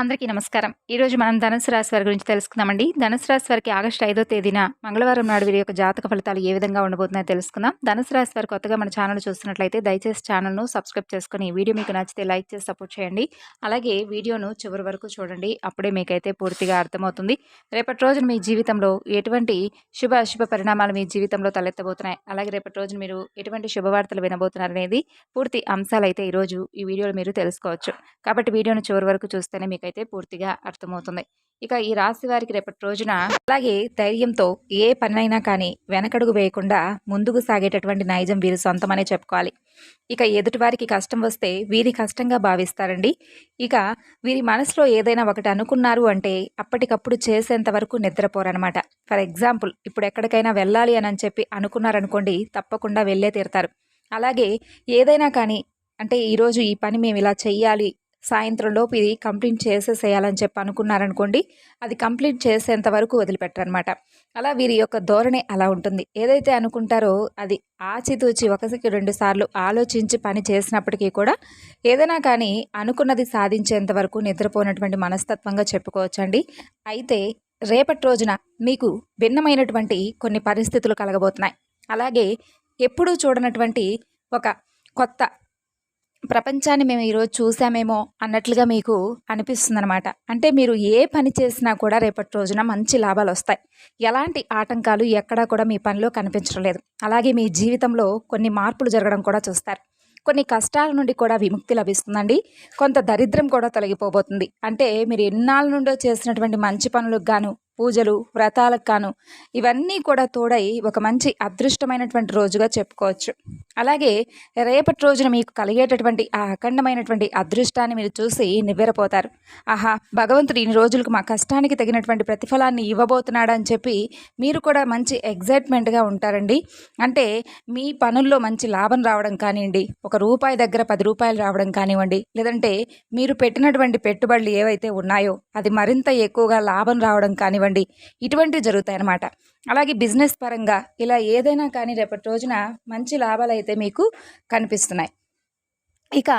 అందరికీ నమస్కారం. ఈరోజు మనం ధనుసు రాశి వారి గురించి తెలుసుకుందామండి. ధనుసు రాశి వారికి ఆగస్టు ఐదో తేదీన మంగళవారం నాడు వీరి యొక్క జాతక ఫలితాలు ఏ విధంగా ఉండబోతున్నాయో తెలుసుకుందాం. ధనుసు రాశి వారు కొత్తగా మన ఛానల్ చూస్తున్నట్లయితే దయచేసి ఛానల్ను సబ్స్క్రైబ్ చేసుకుని వీడియో మీకు నచ్చితే లైక్ చేసి సపోర్ట్ చేయండి. అలాగే వీడియోను చివరి వరకు చూడండి. అప్పుడే మీకైతే పూర్తిగా అర్థమవుతుంది. రేపటి రోజున మీ జీవితంలో ఎటువంటి శుభ అశుభ పరిణామాలు మీ జీవితంలో తలెత్తబోతున్నాయి? అలాగే రేపటి రోజున మీరు ఎటువంటి శుభవార్తలు వినబోతున్నారు అనేది పూర్తి అంశాలు అయితే ఈరోజు ఈ వీడియోలో మీరు తెలుసుకోవచ్చు. కాబట్టి వీడియోను చివరి వరకు చూస్తేనే మీకైతే పూర్తిగా అర్థమవుతుంది. ఇక ఈ రాశి వారికి రేపటి రోజున అలాగే ధైర్యంతో ఏ పనైనా కానీ వెనకడుగు వేయకుండా ముందుకు సాగేటటువంటి నైజం వీరి సొంతమనే చెప్పుకోవాలి. ఇక ఎదుటివారికి కష్టం వస్తే వీరి కష్టంగా భావిస్తారండి. ఇక వీరి మనసులో ఏదైనా ఒకటి అనుకున్నారు అంటే అప్పటికప్పుడు చేసేంత వరకు నిద్రపోరనమాట ఫర్ ఎగ్జాంపుల్ ఇప్పుడు ఎక్కడికైనా వెళ్ళాలి అని చెప్పి అనుకున్నారనుకోండి తప్పకుండా వెళ్ళే తీరుతారు. అలాగే ఏదైనా కానీ అంటే ఈరోజు ఈ పని మేము ఇలా చెయ్యాలి సాయంత్రంలోపు ఇది కంప్లీట్ చేసేసేయాలని చెప్పి అనుకున్నారనుకోండి అది కంప్లీట్ చేసేంత వరకు వదిలిపెట్టరనమాట. అలా వీరి యొక్క ధోరణి అలా ఉంటుంది. ఏదైతే అనుకుంటారో అది ఆచితూచి ఒకసారికి రెండు సార్లు ఆలోచించి పని చేసినప్పటికీ కూడా ఏదైనా కానీ అనుకున్నది సాధించేంత వరకు నిద్రపోయినటువంటి మనస్తత్వంగా చెప్పుకోవచ్చండి. అయితే రేపటి రోజున మీకు భిన్నమైనటువంటి కొన్ని పరిస్థితులు కలగబోతున్నాయి. అలాగే ఎప్పుడూ చూడనటువంటి ఒక కొత్త ప్రపంచాన్ని మేము ఈరోజు చూసామేమో అన్నట్లుగా మీకు అనిపిస్తుందన్నమాట. అంటే మీరు ఏ పని చేసినా కూడా రేపటి రోజున మంచి లాభాలు వస్తాయి. ఎలాంటి ఆటంకాలు ఎక్కడా కూడా మీ పనిలో కనిపించడం లేదు. అలాగే మీ జీవితంలో కొన్ని మార్పులు జరగడం కూడా చూస్తారు. కొన్ని కష్టాల నుండి కూడా విముక్తి లభిస్తుందండి. కొంత దరిద్రం కూడా తొలగిపోబోతుంది. అంటే మీరు ఎన్నాళ్ళ నుండో చేసినటువంటి మంచి పనులకు గాను పూజలు వ్రతాలకు కాను ఇవన్నీ కూడా తోడై ఒక మంచి అదృష్టమైనటువంటి రోజుగా చెప్పుకోవచ్చు. అలాగే రేపటి రోజున మీకు కలిగేటటువంటి ఆ అఖండమైనటువంటి అదృష్టాన్ని మీరు చూసి నివ్వెరపోతారు. ఆహా భగవంతుడు ఇన్ని రోజులకు మా కష్టానికి తగినటువంటి ప్రతిఫలాన్ని ఇవ్వబోతున్నాడని చెప్పి మీరు కూడా మంచి ఎగ్జైట్మెంట్గా ఉంటారండి. అంటే మీ పనుల్లో మంచి లాభం రావడం కానివ్వండి ఒక రూపాయి దగ్గర పది రూపాయలు రావడం కానివ్వండి లేదంటే మీరు పెట్టినటువంటి పెట్టుబడులు ఏవైతే ఉన్నాయో అది మరింత ఎక్కువగా లాభం రావడం కానివ్వండి ఇటువంటివి జరుగుతాయి అన్నమాట అలాగే బిజినెస్ పరంగా ఇలా ఏదైనా కానీ రేపటి రోజున మంచి లాభాలు అయితే మీకు కనిపిస్తున్నాయి. ఇక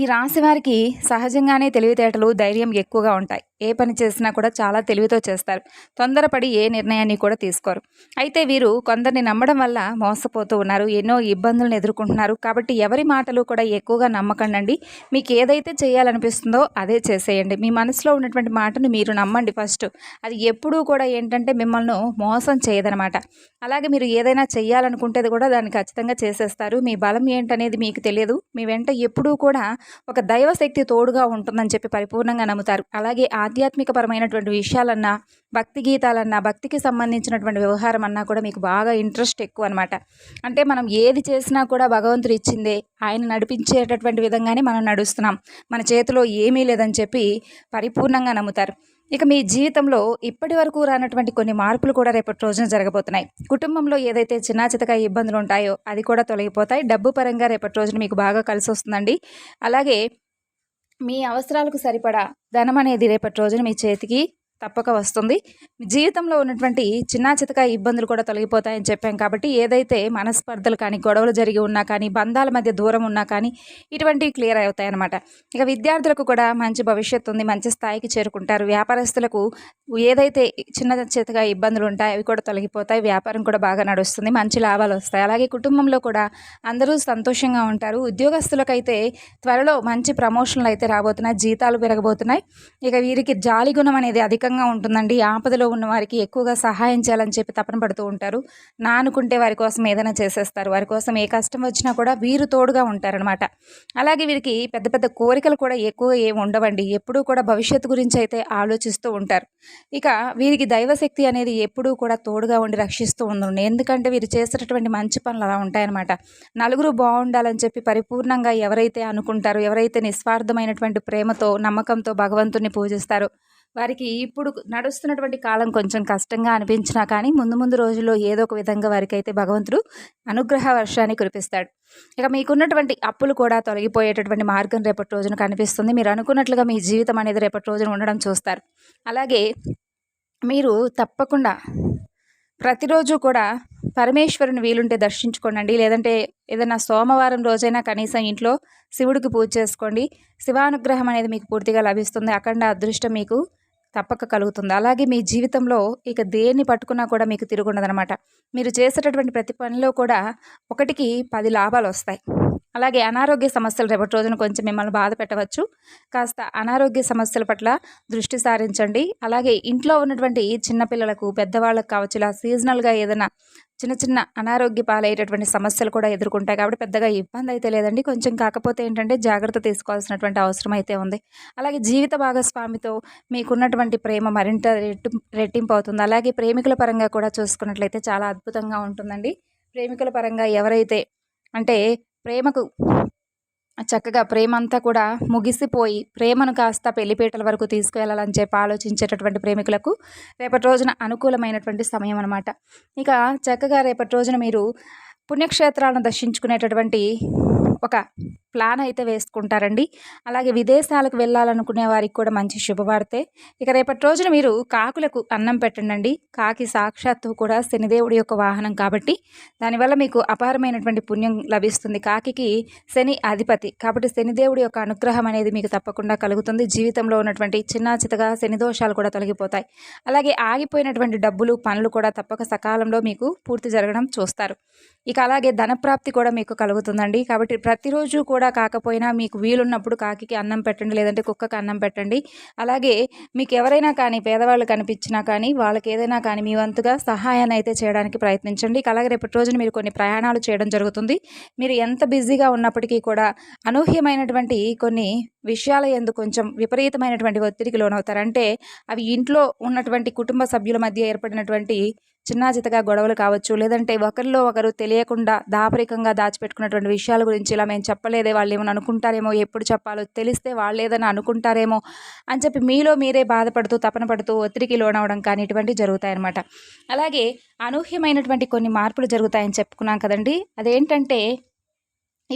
ఈ రాశి వారికి సహజంగానే తెలివితేటలు ధైర్యం ఎక్కువగా ఉంటాయి. ఏ పని చేసినా కూడా చాలా తెలివితో చేస్తారు. తొందరపడి ఏ నిర్ణయాన్ని కూడా తీసుకోరు. అయితే వీరు కొందరిని నమ్మడం వల్ల మోసపోతూ ఉన్నారు. ఎన్నో ఇబ్బందులను ఎదుర్కొంటున్నారు. కాబట్టి ఎవరి మాటలు కూడా ఎక్కువగా నమ్మకండి మీకు ఏదైతే చేయాలనిపిస్తుందో అదే చేసేయండి. మీ మనసులో ఉన్నటువంటి మాటను మీరు నమ్మండి ఫస్ట్. అది ఎప్పుడూ కూడా ఏంటంటే మిమ్మల్ని మోసం చేయదనమాట. అలాగే మీరు ఏదైనా చేయాలనుకుంటే కూడా దాన్ని ఖచ్చితంగా చేసేస్తారు. మీ బలం ఏంటనేది మీకు తెలియదు. మీ వెంట ఎప్పుడూ కూడా ఒక దైవశక్తి తోడుగా ఉంటుందని చెప్పి పరిపూర్ణంగా నమ్ముతారు. అలాగే ఆ ఆధ్యాత్మికపరమైనటువంటి విషయాలన్నా భక్తి గీతాలన్నా భక్తికి సంబంధించినటువంటి వ్యవహారం అన్నా కూడా మీకు బాగా ఇంట్రెస్ట్ ఎక్కువ అనమాట అంటే మనం ఏది చేసినా కూడా భగవంతుడు ఇచ్చిందే ఆయన నడిపించేటటువంటి విధంగానే మనం నడుస్తున్నాం. మన చేతిలో ఏమీ లేదని చెప్పి పరిపూర్ణంగా నమ్ముతారు. ఇక మీ జీవితంలో ఇప్పటి వరకు రానటువంటి కొన్ని మార్పులు కూడా రేపటి రోజున జరగబోతున్నాయి. కుటుంబంలో ఏదైతే చిన్న చితక ఇబ్బందులు ఉంటాయో అది కూడా తొలగిపోతాయి. డబ్బు పరంగా రేపటి రోజున మీకు బాగా కలిసి వస్తుందండి అలాగే మీ అవసరాలకు సరిపడా ధనం అనేది రేపటి రోజున మీ చేతికి తప్పక వస్తుంది. జీవితంలో ఉన్నటువంటి చిన్న చితక ఇబ్బందులు కూడా తొలగిపోతాయని చెప్పాం కాబట్టి ఏదైతే మనస్పర్ధలు కానీ గొడవలు జరిగి ఉన్నా కానీ బంధాల మధ్య దూరం ఉన్నా కానీ ఇటువంటివి క్లియర్ అవుతాయి అన్నమాట ఇక విద్యార్థులకు కూడా మంచి భవిష్యత్తు ఉంది మంచి స్థాయికి చేరుకుంటారు. వ్యాపారస్తులకు ఏదైతే చిన్న చితక ఇబ్బందులు ఉంటాయి అవి కూడా తొలగిపోతాయి. వ్యాపారం కూడా బాగా నడుస్తుంది మంచి లాభాలు వస్తాయి. అలాగే కుటుంబంలో కూడా అందరూ సంతోషంగా ఉంటారు. ఉద్యోగస్తులకైతే త్వరలో మంచి ప్రమోషన్లు అయితే రాబోతున్నాయి జీతాలు పెరగబోతున్నాయి. ఇక వీరికి జాలి గుణం అనేది అధికంగా అధికంగా ఉంటుందండి. ఆపదలో ఉన్న వారికి ఎక్కువగా సహాయం చేయాలని చెప్పి తపన పడుతూ ఉంటారు. నా అనుకుంటే వారి కోసం ఏదైనా చేసేస్తారు. వారి కోసం ఏ కష్టం వచ్చినా కూడా వీరు తోడుగా ఉంటారనమాట అలాగే వీరికి పెద్ద పెద్ద కోరికలు కూడా ఎక్కువ ఏమి ఉండవండి. ఎప్పుడూ కూడా భవిష్యత్తు గురించి అయితే ఆలోచిస్తూ ఉంటారు. ఇక వీరికి దైవశక్తి అనేది ఎప్పుడూ కూడా తోడుగా ఉండి రక్షిస్తూ ఉంటుంది ఎందుకంటే వీరు చేసేటటువంటి మంచి పనులు అలా ఉంటాయన్నమాట. నలుగురు బాగుండాలని చెప్పి పరిపూర్ణంగా ఎవరైతే అనుకుంటారో ఎవరైతే నిస్వార్థమైనటువంటి ప్రేమతో నమ్మకంతో భగవంతుని పూజిస్తారో వారికి ఇప్పుడు నడుస్తున్నటువంటి కాలం కొంచెం కష్టంగా అనిపించినా కానీ ముందు ముందు రోజుల్లో ఏదో ఒక విధంగా వారికి అయితే భగవంతుడు అనుగ్రహ వర్షాన్ని కురిపిస్తాడు. ఇక మీకున్నటువంటి అప్పులు కూడా తొలగిపోయేటటువంటి మార్గం రేపటి రోజున కనిపిస్తుంది. మీరు అనుకున్నట్లుగా మీ జీవితం అనేది రేపటి రోజున ఉండడం చూస్తారు. అలాగే మీరు తప్పకుండా ప్రతిరోజు కూడా పరమేశ్వరుని వీలుంటే దర్శించుకోండి లేదంటే ఏదైనా సోమవారం రోజైనా కనీసం ఇంట్లో శివుడికి పూజ చేసుకోండి. శివానుగ్రహం అనేది మీకు పూర్తిగా లభిస్తుంది. అఖండ అదృష్టం మీకు తప్పక కలుగుతుంది. అలాగే మీ జీవితంలో ఇక దేన్ని పట్టుకున్నా కూడా మీకు తిరుగుండదనమాట మీరు చేసేటటువంటి ప్రతి పనిలో కూడా ఒకటికి పది లాభాలు వస్తాయి అలాగే అనారోగ్య సమస్యలు రేపటి రోజున కొంచెం మిమ్మల్ని బాధ పెట్టవచ్చు. కాస్త అనారోగ్య సమస్యల పట్ల దృష్టి సారించండి. అలాగే ఇంట్లో ఉన్నటువంటి చిన్నపిల్లలకు పెద్దవాళ్ళకు కావచ్చు ఇలా సీజనల్గా ఏదైనా చిన్న చిన్న అనారోగ్య పాలయ్యేటటువంటి సమస్యలు కూడా ఎదుర్కొంటాయి కాబట్టి పెద్దగా ఇబ్బంది అయితే లేదండి. కొంచెం కాకపోతే ఏంటంటే జాగ్రత్త తీసుకోవాల్సినటువంటి అవసరం అయితే ఉంది. అలాగే జీవిత భాగస్వామితో మీకున్నటువంటి ప్రేమ మరింత రెట్టు రెట్టింపు అవుతుంది. అలాగే ప్రేమికుల పరంగా కూడా చూసుకున్నట్లయితే చాలా అద్భుతంగా ఉంటుందండి. ప్రేమికుల పరంగా ఎవరైతే అంటే ప్రేమకు చక్కగా ప్రేమ అంతా కూడా ముగిసిపోయి ప్రేమను కాస్త పెళ్ళిపీటల వరకు తీసుకువెళ్ళాలని చెప్పి ఆలోచించేటటువంటి ప్రేమికులకు రేపటి రోజున అనుకూలమైనటువంటి సమయం అనమాట ఇక చక్కగా రేపటి రోజున మీరు పుణ్యక్షేత్రాలను దర్శించుకునేటటువంటి ఒక ప్లాన్ అయితే వేసుకుంటారండి. అలాగే విదేశాలకు వెళ్ళాలనుకునే వారికి కూడా మంచి శుభవార్తే. ఇక రేపటి రోజున మీరు కాకులకు అన్నం పెట్టండి కాకి సాక్షాత్తు కూడా శనిదేవుడి యొక్క వాహనం కాబట్టి దానివల్ల మీకు అపారమైనటువంటి పుణ్యం లభిస్తుంది. కాకి శని అధిపతి కాబట్టి శనిదేవుడి యొక్క అనుగ్రహం అనేది మీకు తప్పకుండా కలుగుతుంది. జీవితంలో ఉన్నటువంటి చిన్న చితగా శని దోషాలు కూడా తొలగిపోతాయి. అలాగే ఆగిపోయినటువంటి డబ్బులు పనులు కూడా తప్పక సకాలంలో మీకు పూర్తి జరగడం చూస్తారు. ఇక అలాగే ధనప్రాప్తి కూడా మీకు కలుగుతుందండి. కాబట్టి ప్రతిరోజు కూడా కాకపోయినా మీకు వీలున్నప్పుడు కాకికి అన్నం పెట్టండి లేదంటే కుక్కకి అన్నం పెట్టండి. అలాగే మీకు ఎవరైనా కానీ పేదవాళ్ళు కనిపించినా కానీ వాళ్ళకి ఏదైనా కానీ మీ వంతుగా సహాయాన్ని అయితే చేయడానికి ప్రయత్నించండి. అలాగే రేపటి రోజున మీరు కొన్ని ప్రయాణాలు చేయడం జరుగుతుంది. మీరు ఎంత బిజీగా ఉన్నప్పటికీ కూడా అనూహ్యమైనటువంటి కొన్ని విషయాల ఎందు కొంచెం విపరీతమైనటువంటి ఒత్తిడికి లోనవుతారు. అంటే అవి ఇంట్లో ఉన్నటువంటి కుటుంబ సభ్యుల మధ్య ఏర్పడినటువంటి చిన్నాచితగా గొడవలు కావచ్చు లేదంటే ఒకరిలో ఒకరు తెలియకుండా దాపరికంగా దాచిపెట్టుకున్నటువంటి విషయాల గురించి ఇలా మేము చెప్పలేదే వాళ్ళు ఏమైనా అనుకుంటారేమో ఎప్పుడు చెప్పాలో తెలిస్తే వాళ్ళు ఏదైనా అనుకుంటారేమో అని చెప్పి మీలో మీరే బాధపడుతూ తపన పడుతూ ఒత్తిడికి లోనవడం కానీ ఇటువంటివి జరుగుతాయన్నమాట. అలాగే అనూహ్యమైనటువంటి కొన్ని మార్పులు జరుగుతాయని చెప్పుకున్నాం కదండి. అదేంటంటే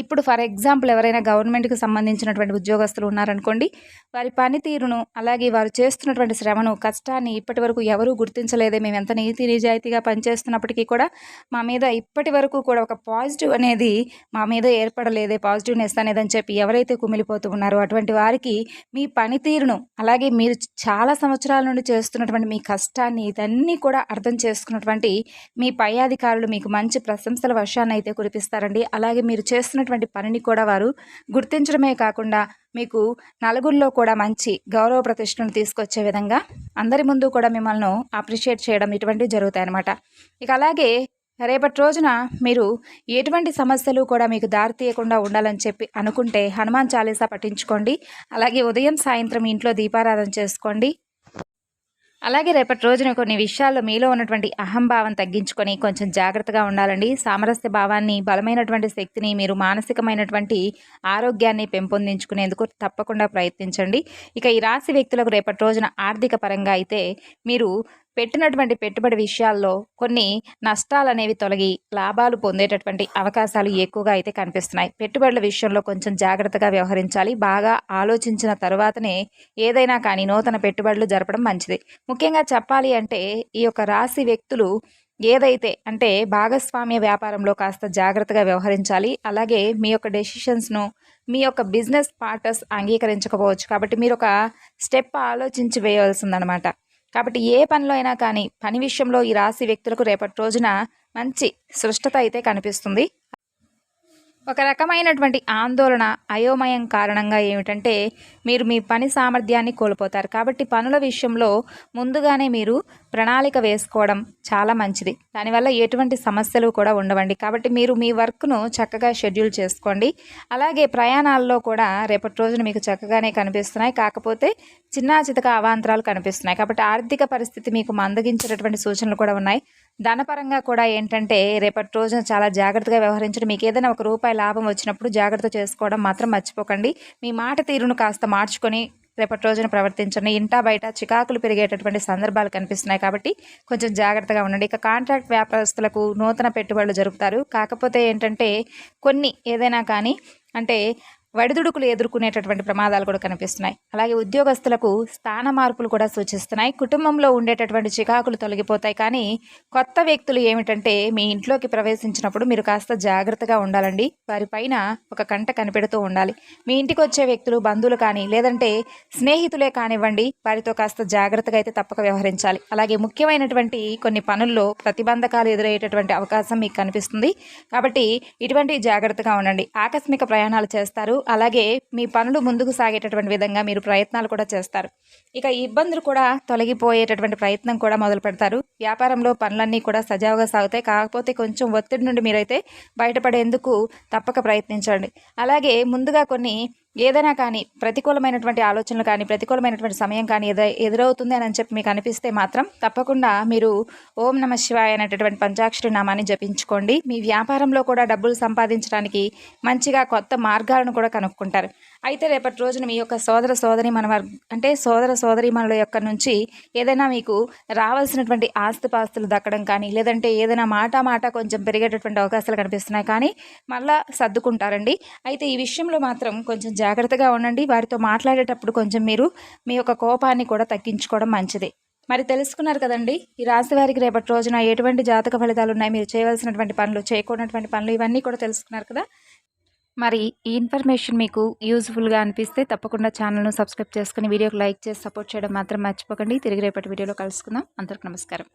ఇప్పుడు ఫర్ ఎగ్జాంపుల్ ఎవరైనా గవర్నమెంట్కి సంబంధించినటువంటి ఉద్యోగస్తులు ఉన్నారనుకోండి వారి పనితీరును అలాగే వారు చేస్తున్నటువంటి శ్రమను కష్టాన్ని ఇప్పటి వరకు ఎవరూ గుర్తించలేదే. మేము ఎంత నీతి నిజాయితీగా పనిచేస్తున్నప్పటికీ కూడా మా మీద ఇప్పటి వరకు కూడా ఒక పాజిటివ్ అనేది మా మీద ఏర్పడలేదే. పాజిటివ్నెస్ అనేది అని చెప్పి ఎవరైతే కుమిలిపోతూ ఉన్నారో అటువంటి వారికి మీ పనితీరును అలాగే మీరు చాలా సంవత్సరాల నుండి చేస్తున్నటువంటి మీ కష్టాన్ని ఇదన్నీ కూడా అర్థం చేసుకున్నటువంటి మీ పై అధికారులు మీకు మంచి ప్రశంసల వర్షాన్ని అయితే కురిపిస్తారండి. అలాగే మీరు చేస్తున్న చేసినటువంటి పనిని కూడా వారు గుర్తించడమే కాకుండా మీకు నలుగురిలో కూడా మంచి గౌరవ ప్రతిష్టను తీసుకొచ్చే విధంగా అందరి ముందు కూడా మిమ్మల్ని అప్రిషియేట్ చేయడం ఇటువంటివి జరుగుతాయి ఇక అలాగే రేపటి రోజున మీరు ఎటువంటి సమస్యలు కూడా మీకు దారితీయకుండా ఉండాలని చెప్పి అనుకుంటే హనుమాన్ చాలీసా పఠించుకోండి. అలాగే ఉదయం సాయంత్రం ఇంట్లో దీపారాధన చేసుకోండి. అలాగే రేపటి రోజున కొన్ని విషయాల్లో మీలో ఉన్నటువంటి అహంభావం తగ్గించుకొని కొంచెం జాగ్రత్తగా ఉండాలండి. సామరస్య భావాన్ని బలమైనటువంటి శక్తిని మీరు మానసికమైనటువంటి ఆరోగ్యాన్ని పెంపొందించుకునేందుకు తప్పకుండా ప్రయత్నించండి. ఇక ఈ రాశి వ్యక్తులకు రేపటి రోజున ఆర్థిక పరంగా అయితే మీరు పెట్టినటువంటి పెట్టుబడి విషయాల్లో కొన్ని నష్టాలు అనేవి తొలగి లాభాలు పొందేటటువంటి అవకాశాలు ఎక్కువగా అయితే కనిపిస్తున్నాయి. పెట్టుబడుల విషయంలో కొంచెం జాగ్రత్తగా వ్యవహరించాలి. బాగా ఆలోచించిన తర్వాతనే ఏదైనా కానీ నూతన పెట్టుబడులు జరపడం మంచిది. ముఖ్యంగా చెప్పాలి అంటే ఈ యొక్క రాశి వ్యక్తులు ఏదైతే అంటే భాగస్వామ్య వ్యాపారంలో కాస్త జాగ్రత్తగా వ్యవహరించాలి. అలాగే మీ యొక్క డెసిషన్స్ను మీ యొక్క బిజినెస్ పార్టర్స్ అంగీకరించకపోవచ్చు. కాబట్టి మీరు ఒక స్టెప్ ఆలోచించి వేయవలసిందనమాట. కాబట్టి ఏ పనిలో అయినా కానీ పని విషయంలో ఈ రాశి వ్యక్తులకు రేపటి రోజున మంచి సృష్టత అయితే కనిపిస్తుంది. ఒక రకమైనటువంటి ఆందోళన అయోమయం కారణంగా ఏమిటంటే మీరు మీ పని సామర్థ్యాన్ని కోల్పోతారు. కాబట్టి పనుల విషయంలో ముందుగానే మీరు ప్రణాళిక వేసుకోవడం చాలా మంచిది. దానివల్ల ఎటువంటి సమస్యలు కూడా ఉండవండి. కాబట్టి మీరు మీ వర్క్ను చక్కగా షెడ్యూల్ చేసుకోండి. అలాగే ప్రయాణాల్లో కూడా రేపటి రోజున మీకు చక్కగానే కనిపిస్తున్నాయి. కాకపోతే చిన్న చితక అవాంతరాలు కనిపిస్తున్నాయి. కాబట్టి ఆర్థిక పరిస్థితి మీకు మందగించేటటువంటి సూచనలు కూడా ఉన్నాయి. ధనపరంగా కూడా ఏంటంటే రేపటి రోజున చాలా జాగ్రత్తగా వ్యవహరించడం. మీకు ఏదైనా ఒక రూపాయి లాభం వచ్చినప్పుడు జాగ్రత్త చేసుకోవడం మాత్రం మర్చిపోకండి. మీ మాట తీరును కాస్త మార్చుకొని రేపటి రోజున ప్రవర్తించండి. ఇంటా బయట చికాకులు పెరిగేటటువంటి సందర్భాలు కనిపిస్తున్నాయి కాబట్టి కొంచెం జాగ్రత్తగా ఉండండి. ఇక కాంట్రాక్ట్ వ్యాపారస్తులకు నూతన పెట్టుబడులు జరుపుతారు. కాకపోతే ఏంటంటే కొన్ని ఏదైనా కానీ అంటే వడిదుడుకులు ఎదుర్కొనేటటువంటి ప్రమాదాలు కూడా కనిపిస్తున్నాయి. అలాగే ఉద్యోగస్తులకు స్థాన మార్పులు కూడా సూచిస్తున్నాయి. కుటుంబంలో ఉండేటటువంటి చికాకులు తొలగిపోతాయి. కానీ కొత్త వ్యక్తులు ఏమిటంటే మీ ఇంట్లోకి ప్రవేశించినప్పుడు మీరు కాస్త జాగ్రత్తగా ఉండాలండి. వారి పైన ఒక కంట కనిపెడుతూ ఉండాలి. మీ ఇంటికి వచ్చే వ్యక్తులు బంధువులు కానీ లేదంటే స్నేహితులే కానివ్వండి వారితో కాస్త జాగ్రత్తగా అయితే తప్పక వ్యవహరించాలి. అలాగే ముఖ్యమైనటువంటి కొన్ని పనుల్లో ప్రతిబంధకాలు ఎదురయ్యేటటువంటి అవకాశం మీకు కనిపిస్తుంది. కాబట్టి ఇటువంటి జాగ్రత్తగా ఉండండి. ఆకస్మిక ప్రయాణాలు చేస్తారు. అలాగే మీ పనులు ముందుకు సాగేటటువంటి విధంగా మీరు ప్రయత్నాలు కూడా చేస్తారు. ఇక ఇబ్బందులు కూడా తొలగిపోయేటటువంటి ప్రయత్నం కూడా మొదలు పెడతారు. వ్యాపారంలో పనులన్నీ కూడా సజావుగా సాగుతాయి. కాకపోతే కొంచెం ఒత్తిడి నుండి మీరైతే బయటపడేందుకు తప్పక ప్రయత్నించండి. అలాగే ముందుగా కొన్ని ఏదైనా కానీ ప్రతికూలమైనటువంటి ఆలోచనలు కానీ ప్రతికూలమైనటువంటి సమయం కానీ ఎద ఎదురవుతుంది అని చెప్పి మీకు అనిపిస్తే మాత్రం తప్పకుండా మీరు ఓం నమ శివాయ అనేటటువంటి పంచాక్షరి నామాన్ని జపించుకోండి. మీ వ్యాపారంలో కూడా డబ్బులు సంపాదించడానికి మంచిగా కొత్త మార్గాలను కూడా కనుక్కుంటారు. అయితే రేపటి రోజున మీ యొక్క సోదర సోదరి మన అంటే సోదర సోదరి మనల యొక్క నుంచి ఏదైనా మీకు రావాల్సినటువంటి ఆస్తిపాస్తులు దక్కడం కానీ లేదంటే ఏదైనా మాట మాట కొంచెం పెరిగేటటువంటి అవకాశాలు కనిపిస్తున్నాయి కానీ మళ్ళా సర్దుకుంటారండి. అయితే ఈ విషయంలో మాత్రం కొంచెం జాగ్రత్తగా ఉండండి. వారితో మాట్లాడేటప్పుడు కొంచెం మీరు మీ యొక్క కోపాన్ని కూడా తగ్గించుకోవడం మంచిది. మరి తెలుసుకున్నారు కదండి ఈ రాశి వారికి రేపటి రోజున ఎటువంటి జాతక ఫలితాలు ఉన్నాయి? మీరు చేయవలసినటువంటి పనులు చేయకూడనటువంటి పనులు ఇవన్నీ కూడా తెలుసుకున్నారు కదా. మరి ఈ ఇన్ఫర్మేషన్ మీకు యూజ్ఫుల్గా అనిపిస్తే తప్పకుండా ఛానల్ను సబ్స్క్రైబ్ చేసుకుని వీడియోకి లైక్ చేసి సపోర్ట్ చేయడం మాత్రం మర్చిపోకండి. తిరిగి రేపటి వీడియోలో కలుసుకుందాం. అందరికి నమస్కారం.